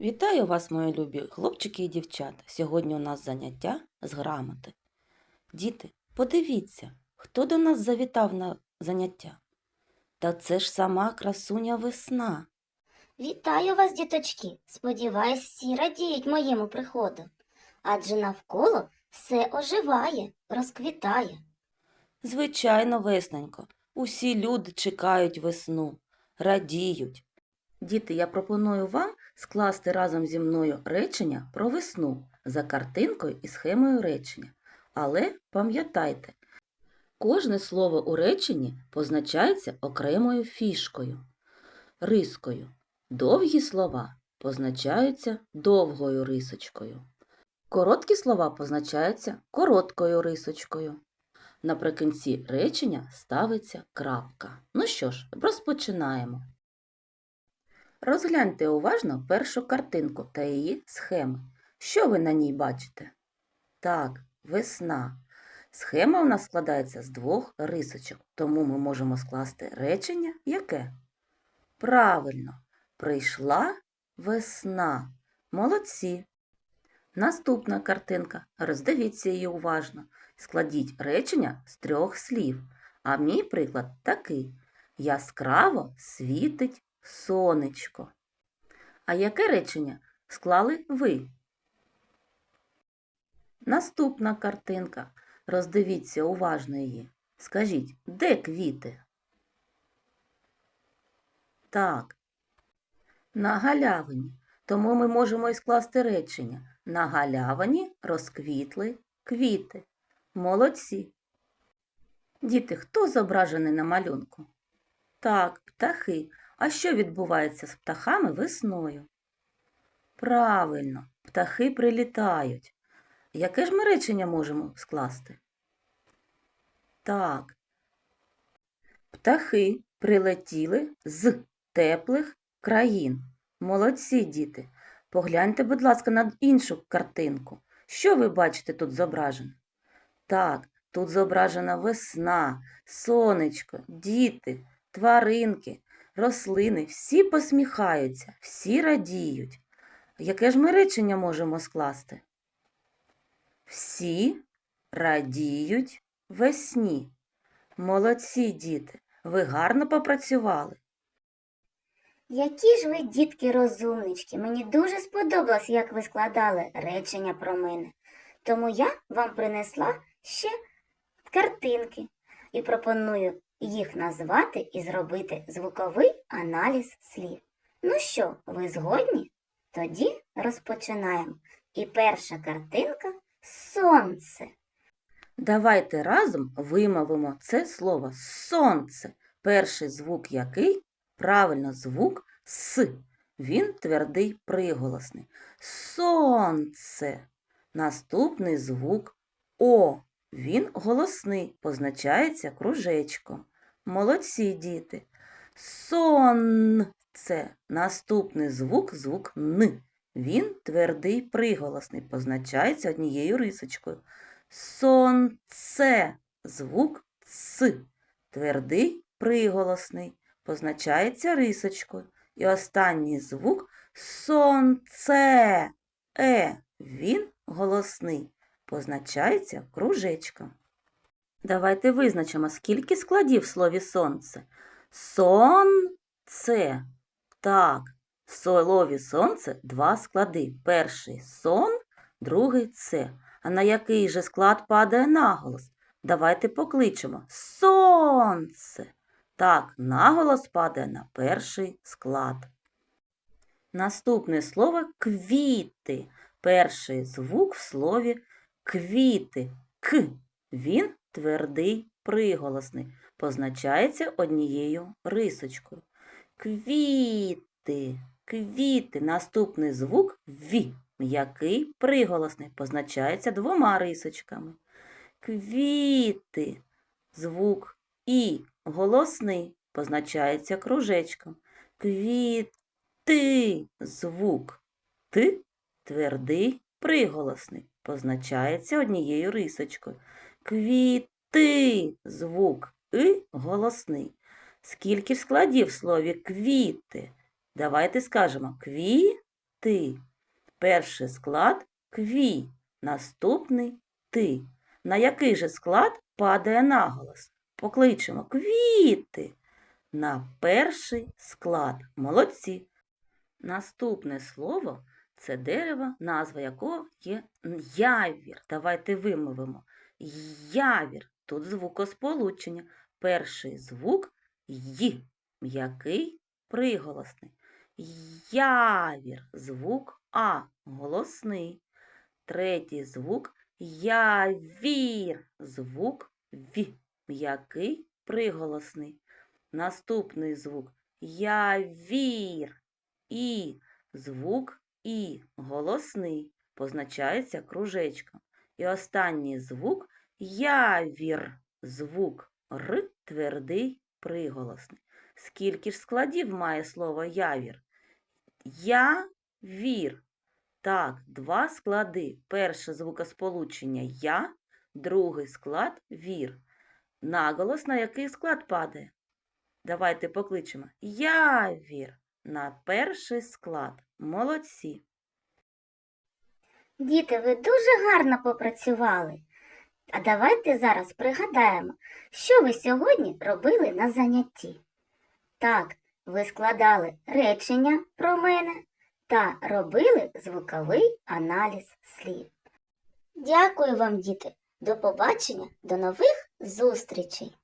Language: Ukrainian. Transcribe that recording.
Вітаю вас, мої любі хлопчики і дівчата. Сьогодні у нас заняття з грамоти. Діти, подивіться, хто до нас завітав на заняття? Та це ж сама красуня весна. Вітаю вас, діточки. Сподіваюсь, всі радіють моєму приходу. Адже навколо все оживає, розквітає. Звичайно, весненько, усі люди чекають весну, радіють. Діти, я пропоную вам скласти разом зі мною речення про весну за картинкою і схемою речення. Але пам'ятайте, кожне слово у реченні позначається окремою фішкою, рискою. Довгі слова позначаються довгою рисочкою. Короткі слова позначаються короткою рисочкою. Наприкінці речення ставиться крапка. Ну що ж, розпочинаємо. Розгляньте уважно першу картинку та її схеми. Що ви на ній бачите? Так, весна. Схема у нас складається з двох рисочок, тому ми можемо скласти речення яке? Правильно, прийшла весна. Молодці. Наступна картинка. Роздивіться її уважно. Складіть речення з трьох слів. А мій приклад такий: яскраво світить сонечко. А яке речення склали ви? Наступна картинка. Роздивіться уважно її. Скажіть, де квіти? Так. На галявині. Тому ми можемо і скласти речення. На галявині розквітли квіти. Молодці. Діти, хто зображений на малюнку? Так, птахи. А що відбувається з птахами весною? Правильно, птахи прилітають. Яке ж ми речення можемо скласти? Так. Птахи прилетіли з теплих країн. Молодці, діти. Погляньте, будь ласка, на іншу картинку. Що ви бачите тут зображено? Так, тут зображена весна, сонечко, діти, тваринки, рослини. Всі посміхаються, всі радіють. Яке ж ми речення можемо скласти? Всі радіють весні. Молодці, діти, ви гарно попрацювали. Які ж ви, дітки, розумнички. Мені дуже сподобалось, як ви складали речення про мене. Тому я вам принесла ще картинки і пропоную їх назвати і зробити звуковий аналіз слів. Ну що, ви згодні? Тоді розпочинаємо. І перша картинка сонце. Давайте разом вимовимо це слово сонце. Перший звук який? Правильно, звук С. Він твердий приголосний. Сонце. Наступний звук О. Він голосний, позначається кружечком. Молодці діти. Сонце. Наступний звук звук Н. Він твердий приголосний, позначається однією рисочкою. Сонце. Звук Ц. Твердий приголосний, позначається рисочкою. І останній звук сонце. Е. Він голосний, позначається кружечком. Давайте визначимо, скільки складів в слові сонце. Сонце. Так, в слові сонце два склади. Перший сон, другий це. А на який же склад падає наголос? Давайте покличемо сонце. Так, наголос падає на перший склад. Наступне слово квіти. Перший звук в слові квіти. К. Він твердий приголосний, позначається однією рисочкою. Квіти, квіти. Наступний звук ві. М'який приголосний, позначається двома рисочками. Квіти. Звук і голосний, позначається кружечком. Квіти. Звук Т твердий приголосний, позначається однією рисочкою. Квіти. Звук И голосний. Скільки ж складів в слові квіти? Давайте скажемо кві ти. Перший склад кві, наступний ти. На який же склад падає наголос? Покличемо квіти. На перший склад. Молодці. Наступне слово це дерево, назва якого є явір. Давайте вимовимо. Явір. Тут звукосполучення. Перший звук й, м'який приголосний. Явір. Звук А голосний. Третій звук явір. Звук В, м'який приголосний. Наступний звук явір. І звук І голосний позначається кружечком. І останній звук явір. Звук Р твердий приголосний. Скільки ж складів має слово явір? Я-вір. Так, два склади. Перше звукосполучення я, другий склад вір. Наголос на який склад падає? Давайте покличемо. Явір на перший склад. Молодці. Діти, ви дуже гарно попрацювали. А давайте зараз пригадаємо, що ви сьогодні робили на занятті. Так, ви складали речення про мене та робили звуковий аналіз слів. Дякую вам, діти. До побачення, до нових зустрічей!